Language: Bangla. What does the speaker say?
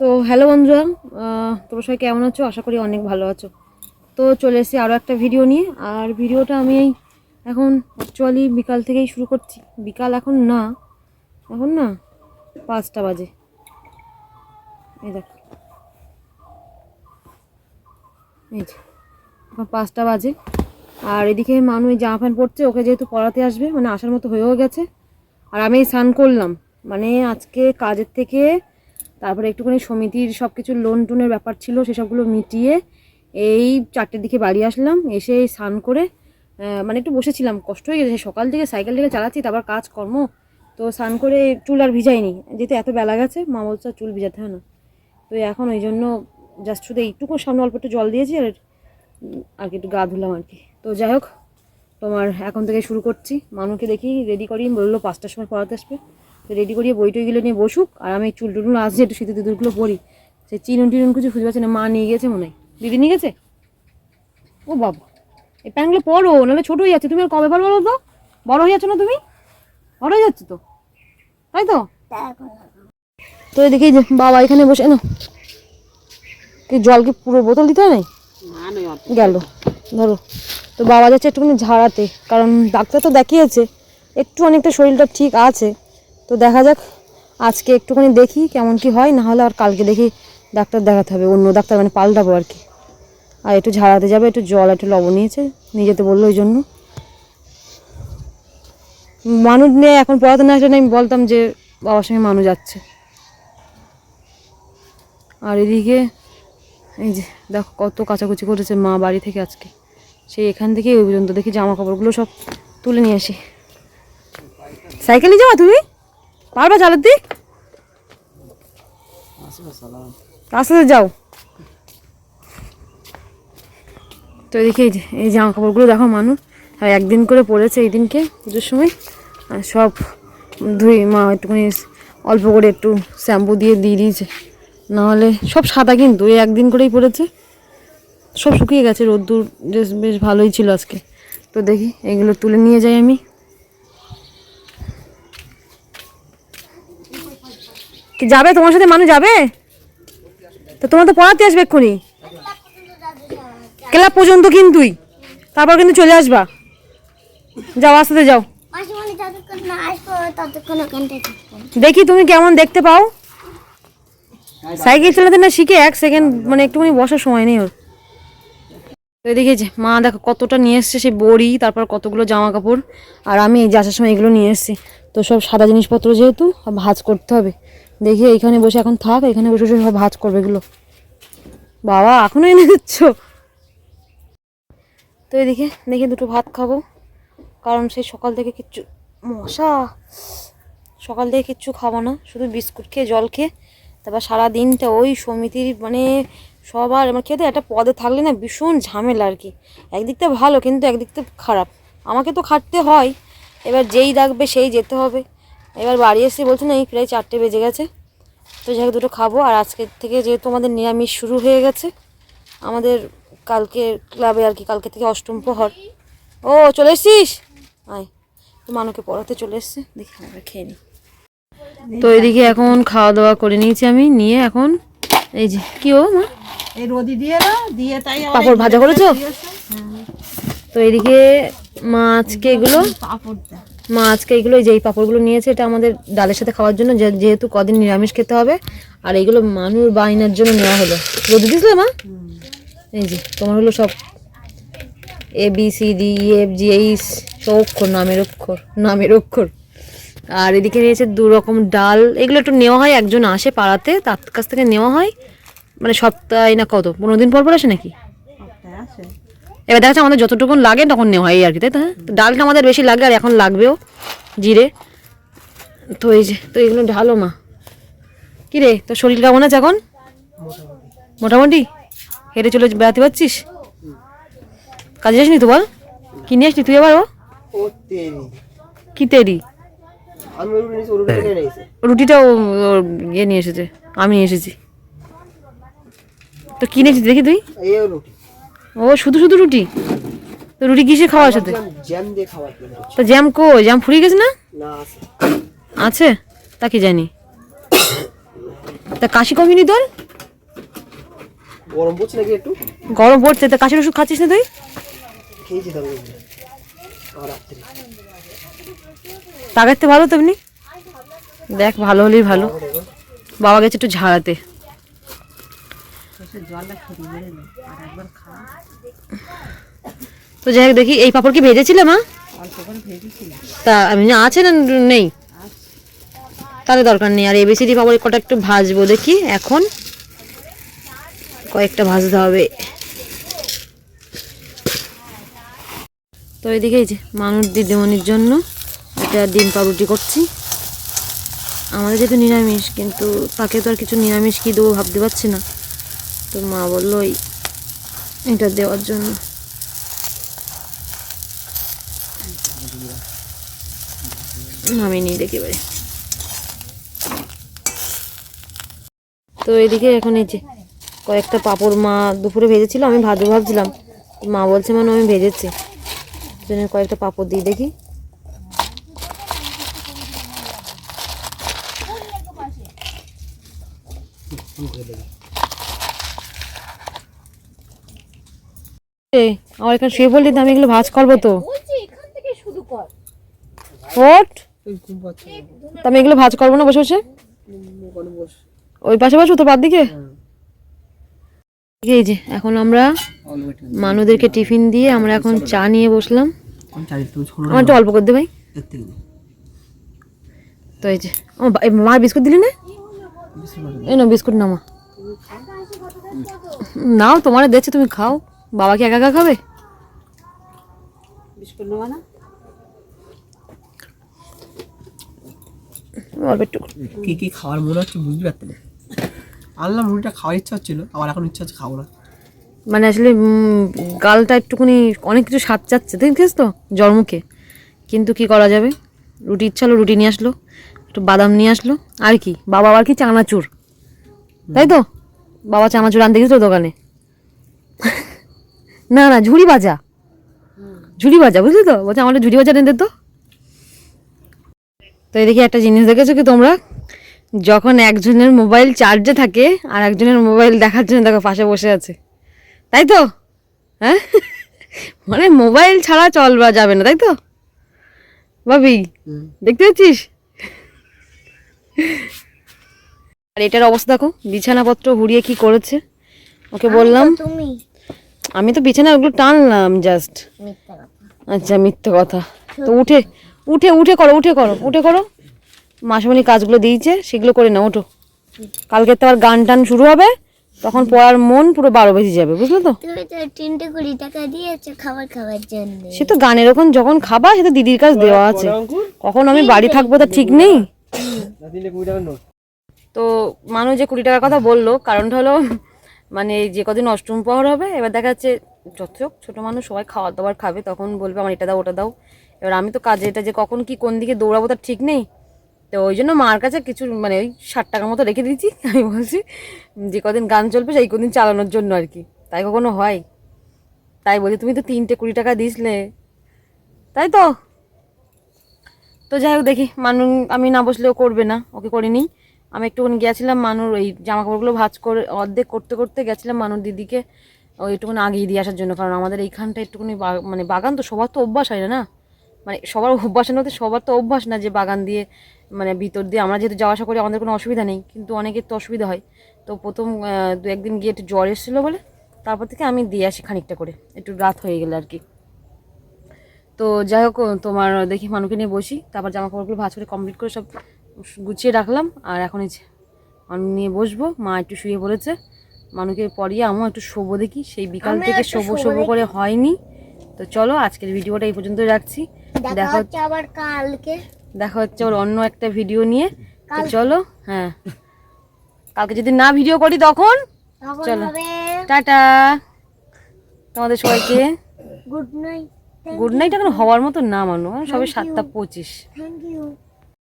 তো হ্যালো বন্ধুরা তোমরা সবাই কেমন আছো? আশা করি অনেক ভালো আছো। তো চলে এসেছি আরও একটা ভিডিও নিয়ে। আর ভিডিওটা আমি এই এখন অ্যাকচুয়ালি বিকাল থেকেই শুরু করছি। বিকাল এখন না এখন না পাঁচটা বাজে। এই দেখ। এই যে, এখন পাঁচটা বাজে। আর এদিকে মানুষ জামা প্যান্ট পরছে, ওকে যেহেতু পড়াতে আসবে মানে আসার মতো হয়েও গেছে। আর আমি স্নান করলাম। মানে আজকে কাজের থেকে তারপরে একটুখানি সমিতির সব কিছু লোন টোনের ব্যাপার ছিল, সেসবগুলো মিটিয়ে এই চারটের দিকে বাড়ি আসলাম, এসে স্নান করে মানে একটু বসেছিলাম, কষ্ট হয়ে গেছে, সকাল থেকে সাইকেল থেকে চালাচ্ছি, তারপর কাজকর্ম, তো স্নান করে চুল আর ভিজাইনি, যেহেতু এত বেলা গেছে, মা বলছে চুল ভিজাতে হয় না, তো এখন ওই জন্য জাস্ট শুধু এইটুকু, সামনে অল্প একটু জল দিয়েছি আর আর কি একটু গা ধুলাম আর কি। তো যাই হোক, তোমার এখন থেকে শুরু করছি, মানুকে দেখি রেডি করি, বলল পাঁচটার সময় পড়াতে আসবে। তো রেডি করিয়ে বই টইগুলো নিয়ে বসুক, আর আমি চুল টুল আসছে, একটু শীতের দুধগুলো পরি। সে চিনুন টিনুন কিছু খুঁজে পাচ্ছে না, মা নিয়ে গেছে মনে হয়। দিদি নিয়ে গেছে? ও বাবা। এই প্যান্টগুলো পরো নাহলে ছোটো হয়ে যাচ্ছে তুমি আর কবে পারো বলো তো? বড় হয়ে যাচ্ছ না তুমি? বড় হয়ে যাচ্ছে তো? তাই তো? তো যে বাবা এখানে বসে, না। কি জল কি পুরো বোতল দিতে নাই? গেল। ধরো। তো বাবা যাচ্ছে একটুখানি ঝাড়াতে, কারণ ডাক্তার তো দেখিয়েছে, একটু অনেকটা শরীরটা ঠিক আছে। তো দেখা যাক, আজকে একটুখানি দেখি কেমন কি হয় না হলে আর কালকে দেখি ডাক্তার দেখাতে হবে, অন্য ডাক্তার মানে পাল্টাবো আর কি। আর একটু ঝাড়াতে যাবে, একটু জল, একটু লবণ নিয়েছে, নিয়ে যেতে বলল ওই জন্য। মানুষ নিয়ে এখন পড়াতে না আসলে আমি বলতাম যে বাবার সঙ্গে মানুষ যাচ্ছে। আর এদিকে এই যে দেখো কত কাচাকুচি করেছে মা বাড়ি থেকে আজকে। সেই এখান থেকে ওই পর্যন্ত দেখি জামা কাপড়গুলো সব তুলে নিয়ে আসি। সাইকেলে যাওয়া তুমি? পারবা চালাতে রাস্তাতে যাও। তো এদিকে এই জামা কাপড়গুলো দেখো মানুষ একদিন করে পরেছে এই দিনকে পুজোর সময়। আর সব ধুই মা একটুখানি অল্প করে একটু শ্যাম্পু দিয়ে দিয়ে দিয়েছে। নাহলে সব সাদা কিন্তু, এই একদিন করেই পড়েছে সব শুকিয়ে গেছে, রোদ্দুর বেশ ভালোই ছিল আজকে। তো দেখি, এগুলো তুলে নিয়ে যাই আমি। কি যাবে? তোমার সাথে মানুষ যাবে? তো তোমার তো পড়াতে আসবে এক্ষুনি। ক্লাব পর্যন্ত কিন্তুই। তারপর কিন্তু চলে আসবা। যাও, আস্তে যাও। দেখি তুমি কেমন দেখতে পাও। সাইকেল চালাতে না শিখে এক সেকেন্ড মানে একটুখানি বসার সময় নেই ওর। তো যে মা দেখো কতটা নিয়ে এসছে সেই বড়ি, তারপর কতগুলো জামা কাপড়। আর আমি এই যে আসার সময় এগুলো নিয়ে এসেছি। তো সব সাদা জিনিসপত্র যেহেতু ভাজ করতে হবে। দেখি এইখানে বসে এখন থাক এখানে বসে বসে সব ভাজ করবে এগুলো। বাবা, এখনও এনে দিচ্ছ? তো এদিকে দেখি দুটো ভাত খাব, কারণ সেই সকাল থেকে কিচ্ছু, মশা! সকাল থেকে কিচ্ছু খাব না, শুধু বিস্কুট খেয়ে, জল খেয়ে, তারপর সারা দিনটা ওই সমিতির মানে সবার, আমার খেতে একটা পদে থাকলে না ভীষণ ঝামেলা আর কি। একদিকটা ভালো, কিন্তু একদিকটা খারাপ। আমাকে তো খাটতে হয়, এবার যেই ডাকবে সেই যেতে হবে। এবার বাড়ি এসে বলছে না এই প্রায় চারটে বেজে গেছে। তো যাই দুটো খাব। আর আজকের থেকে যেহেতু আমাদের নিরামিষ শুরু হয়ে গেছে আমাদের কালকে ক্লাবে আর কি কালকে থেকে অষ্টম প্রহর। ও চলে এসছিস? আয় তো মানুকে পড়াতে চলে এসছে। দেখি আমরা খেয়ে নিই। তো এদিকে এখন খাওয়া দাওয়া করে নিয়েছি আমি নিয়ে এখন এই যে কি ও মা? এই রোদি দিয়ে দিয়ে তাই পাপড় ভাজা করেছ। তো এদিকে মাছকে এগুলো মাছকে এগুলো যে এই পাঁপড়গুলো নিয়েছে এটা আমাদের ডালের সাথে খাওয়ার জন্য যেহেতু কদিন নিরামিষ খেতে হবে, আর এইগুলো মানুষ বাইনার জন্য নেওয়া হলো। রোদ দিয়েছিলে মা? এই যে, তোমার হলো সব A B C D F G H সব অক্ষর, নামের অক্ষর নামের অক্ষর। আর এদিকে নিয়েছে দু রকম ডাল। এগুলো একটু নেওয়া হয়, একজন আসে পাড়াতে, তার কাছ থেকে নেওয়া হয়। মানে সপ্তাহে না কত? পনেরো দিন পর পর আসে নাকি? আসে। এবার দেখা আমাদের যতটুকুন লাগে তখন নেওয়া হয় আর কি, তাই তো? হ্যাঁ? ডালটা আমাদের বেশি লাগে আর এখন লাগবেও। জিরে। তো এই যে, তো এগুলো ঢালো মা। কি রে, তোর শরীর কেমন আছে এখন? মোটামুটি? হেঁটে চলে বেড়াতে পারছিস? কাজে যাসনি তো বল? কি নিয়ে আসলি তুই আবার ও? কি তেরি রুটিটা ও ইয়ে নিয়ে এসেছে, আমি নিয়ে এসেছি। তো কি নিয়েছিস দেখি তুই? ও শুধু শুধু রুটি? তো রুটি কিসে খাওয়ার সাথে জ্যাম দিয়ে জন্য তো জ্যাম কো জ্যাম ফুরিয়ে গেছে না? না আছে। আছে? তা কি জানি। তা তা কাশি কমিনি তোর? গরম পড়ছে নাকি একটু? গরম পড়ছে। তা কাশির ওষুধ খাচ্ছিস না তুই? খেয়েছি তাকাতে ভালো তো এমনি দেখ ভালো হলেই ভালো। বাবা গেছে একটু ঝাড়াতে। জলটা খেতে বেড়ে নে। আর একবার খা। তো যাই হোক দেখি এই পাপড় কি ভেজেছিলে মা? তা আমি আছে না নেই? তাহলে দরকার নেই আর এবিসিডি পাপড় কটা একটু ভাজবো দেখি এখন। কয়েকটা ভাজতে হবে। তো এদিকে এই যে মানুষ দিদিমণির জন্য এটা ডিম পাউরুটি করছি। আমাদের যেহেতু নিরামিষ কিন্তু তাকে তো আর কিছু নিরামিষ কি দেবো ভাবতে পারছি না। তো মা বলল ওই এটা দেওয়ার জন্য। আমি নিই দেখি এবারে। তো এদিকে এখন এই যে কয়েকটা পাপড় মা দুপুরে ভেজেছিল, আমি ভাজু ভাবছিলাম। মা বলছে মানে আমি ভেজেছি। জন্য কয়েকটা পাপড় দিই দেখি। আমার এখানে শুয়ে পড়লি তো আমি এগুলো ভাজ করব তো। তা আমি এগুলো ভাজ করব না বসে বসে? ওই পাশে বসবো তোর বাদ দিকে এই যে এখন আমরা মানুষদেরকে টিফিন দিয়ে আমরা এখন চা নিয়ে বসলাম। আমার একটু অল্প করে দে ভাই। তো এই যে ও বা- বিস্কুট দিলি না? এই না বিস্কুট নামা নাও তোমার দেখছে তুমি খাও। বাবা কি একা একা খাবে? বিস্কুট নেওয়া না? অল্প একটু। কি কি খাওয়ার মনে হচ্ছে বুঝতে পারতে না। আনলাম রুটিটা খাওয়ার ইচ্ছা হচ্ছিল আবার এখন ইচ্ছা হচ্ছে খাব না। মানে আসলে গালটা একটুখানি অনেক কিছু স্বাদ চাচ্ছে দেখছিস তো? জন্মকে কিন্তু কি করা যাবে? রুটি ইচ্ছা হলো রুটি নিয়ে আসলো একটু বাদাম নিয়ে আসলো। আর কি? বাবা আবার কি চানাচুর? তাই তো? বাবা চানাচুর আনতে গেছিল দোকানে। না না ঝুড়ি বাজা ঝুড়ি বাজা বুঝলি তো? বলছে আমাদের ঝুড়ি বাজা এনে তো। তো এদিকে একটা জিনিস দেখেছ কি তোমরা? যখন একজনের মোবাইল চার্জে থাকে আর একজনের মোবাইল দেখার জন্য দেখো পাশে বসে আছে। তাই তো? হ্যাঁ? মানে মোবাইল ছাড়া চলবা যাবে না তাই তো? ভাবি দেখতে পাচ্ছিস? আর এটার অবস্থা দেখো বিছানাপত্র হুড়িয়ে কি করেছে? ওকে বললাম। তুমি। আমি তো বিছানা ওগুলো টানলাম জাস্ট আচ্ছা মিথ্যে কথা। তো উঠে উঠে উঠে করো উঠে করো উঠে করো। মাসুমণি কাজগুলো দিয়েছে সেগুলো করে না ওঠো। কালকে তো আবার গান টান শুরু হবে তখন পড়ার মন পুরো বারো বেজে যাবে বুঝলো তো? তিনটে কুড়ি টাকা দিয়েছ খাবার খাওয়ার জন্য। সে তো গানের ওখান যখন খাবা সে তো দিদির কাছে দেওয়া আছে। কখন আমি বাড়ি থাকব তা ঠিক নেই। না দিলে কুড়ি টাকার নোট তো মানুষ যে কুড়ি টাকার কথা বলল কারণটা হলো মানে যে কদিন অষ্টম প্রহর হবে, এবার দেখা যাচ্ছে যত ছোটো মানুষ সবাই খাওয়ার দাওয়ার খাবে, তখন বলবে আমার এটা দাও, ওটা দাও। এবার আমি তো কাজে, এটা যে কখন কি কোন দিকে দৌড়াবো তার ঠিক নেই। তো ওই জন্য মার কাছে কিছু মানে ওই ষাট টাকার মতো রেখে দিয়েছি, আমি বলছি, যে কদিন গান চলবে সেই কদিন চালানোর জন্য আর কি। তাই কখনো হয়। তাই বলি, তুমি তো তিনটে কুড়ি টাকা দিসলে। তাই তো। তো যাই হোক দেখি, মানু, আমি না বসলেও করবে না, ওকে করে নিই আমি একটুখানি গেছিলাম মানুর ওই জামা কাপড়গুলো ভাজ করে অর্ধেক করতে করতে গেছিলাম মানুর দিদিকে, ওই একটুখানি আগিয়ে দিয়ে আসার জন্য। কারণ আমাদের এইখানটা একটুখানি মানে বাগান তো সবার তো অভ্যাস হয় না না? মানে সবার অভ্যাসের মধ্যে সবার তো অভ্যাস না যে বাগান দিয়ে মানে ভিতর দিয়ে। আমরা যেহেতু যাওয়া আসা করি, আমাদের কোনো অসুবিধা নেই। কিন্তু অনেকের তো অসুবিধা হয়। তো প্রথম দু একদিন গিয়ে একটু জ্বর এসেছিল বলে, তারপর থেকে আমি দিয়ে আসি খানিকটা করে। একটু রাত হয়ে গেলে আর কি। তো যাই হোক, তোমার দেখি মানুকে নিয়ে বসি। তারপর জামা কাপড়গুলো ভাঁজ করে কমপ্লিট করে সব গুছিয়ে রাখলাম। আর এখন এই মানু নিয়ে বসবো। মা একটু শুয়ে পড়েছে। মানুকে পরিয়ে আমিও একটু শোবো দেখি। সেই বিকাল থেকে শোবো শোবো করে হয়নি। তো চলো আজকের ভিডিওটা এই পর্যন্ত রাখছি। দেখা হচ্ছে আবার কালকে। দেখা হচ্ছে ওর অন্য একটা ভিডিও নিয়ে। তো চলো হ্যাঁ। কালকে যদি না ভিডিও করি তখন? তখন চলো। টাটা। তোমাদের সবাইকে। গুড নাইট গুড নাইট এখন হওয়ার মতো না মানো। সবে সাতটা পঁচিশ। Thank you